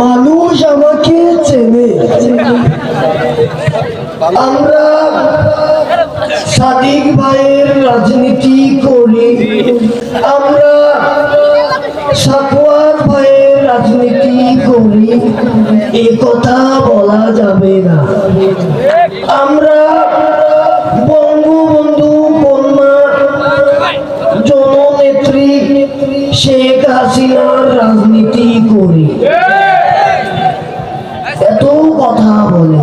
মানুষ আমাকে চেনে। আমরা সাদিক ভাইয়ের রাজনীতি করি। আমরা সাকওয়াত ভাইয়ের রাজনীতি করি। এ কথা বলা যাবে না। আমরা শেখ হাসিনার রাজনীতি করি। এত কথা বলে।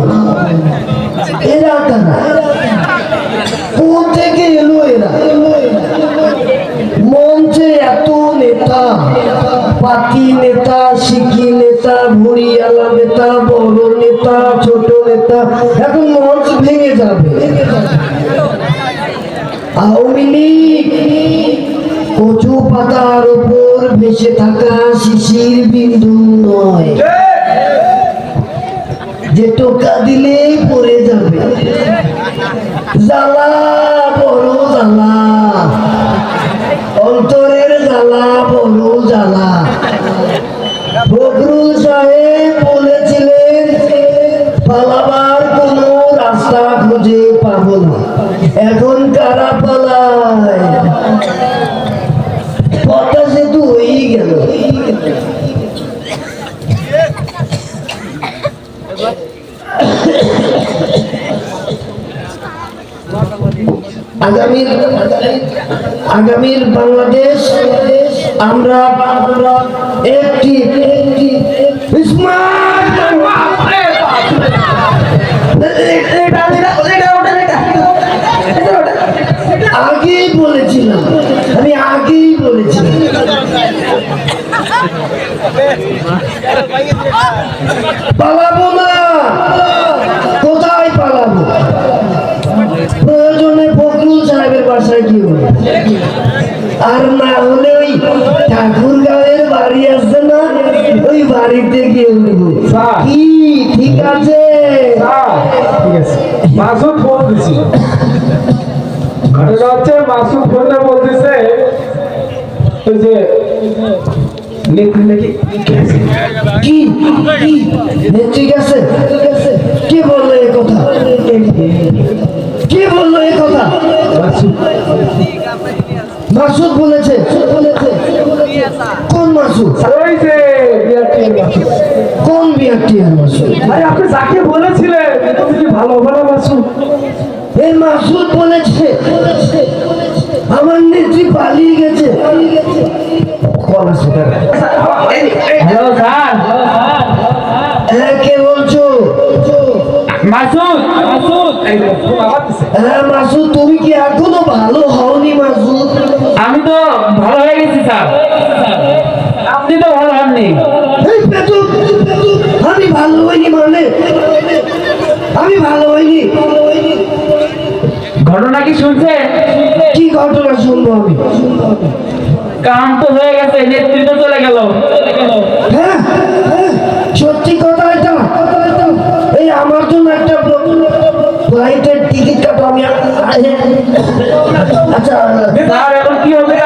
এরা কারা কোন এলো এরা? মঞ্চে এত নেতা পাতি নেতা শিকি নেতা, ভুড়িয়ালা নেতা, বড় নেতা, ছোট নেতা, এখন মঞ্চ ভেঙে যাবে। আওয়ামী লীগ পাতার উপর ভেসে থাকা শিশির বিন্দু নয়। যে টোকা দিলে পড়ে যাবে। জ্বালা, বড় জ্বালা। অন্তরের জ্বালা, বড় জ্বালা। ফখরুল সাহেব বলেছিলেন, পালাবার কোনো রাস্তা খুঁজে পাবো না। এখন কারা পালায় আগামীর আগামীর বাংলাদেশ আমরা একটি আগেই বলেছিলাম আমি আগেই পালাবো আর না হলে ওই ঠাকুর গাঁয়ের বাড়ি আছে না ওই বাড়িতে গিয়ে উঠবো। কি? ঠিক আছে? ঠিক আছে। মাসুদ ফোন দিছি। ঘটনা হচ্ছে মাসুদ ফোনটা বলতেছে ওই যে কি? বলল এ কথা? কে বলল এ কথা? মাসুদ বলেছে। বলেছে কোন মাসুদ? ওই যে কোন বিয়ারটি আর মাসুদ? আরে আপনি যাকে বলেছিলেন তুমি ভালো না মাসুদ? এই মাসুদ বলেছে আমার নেত্রী পালিয়ে গেছে। Hello sir. হ্যাঁ কে বলছো? মাসুদ হ্যাঁ মাসুদ তুমি কি এখনও ভালো হওনি মাসুদ? আমি তো ভালো হয়ে গেছি স্যার। আপনি তো ভালো হননি। আমি ভালো হইনি মানে? আমি ভালো হইনি। ঘটনা কি শুনছে কি ঘটনা শুনব আমি? কাম তো হয়ে গেছে নেতৃত্ব চলে গেল। হ্যাঁ। জন্য একটা ফ্লাইটের টিকিট কাটো আমি আচ্ছা এখন কি হবে?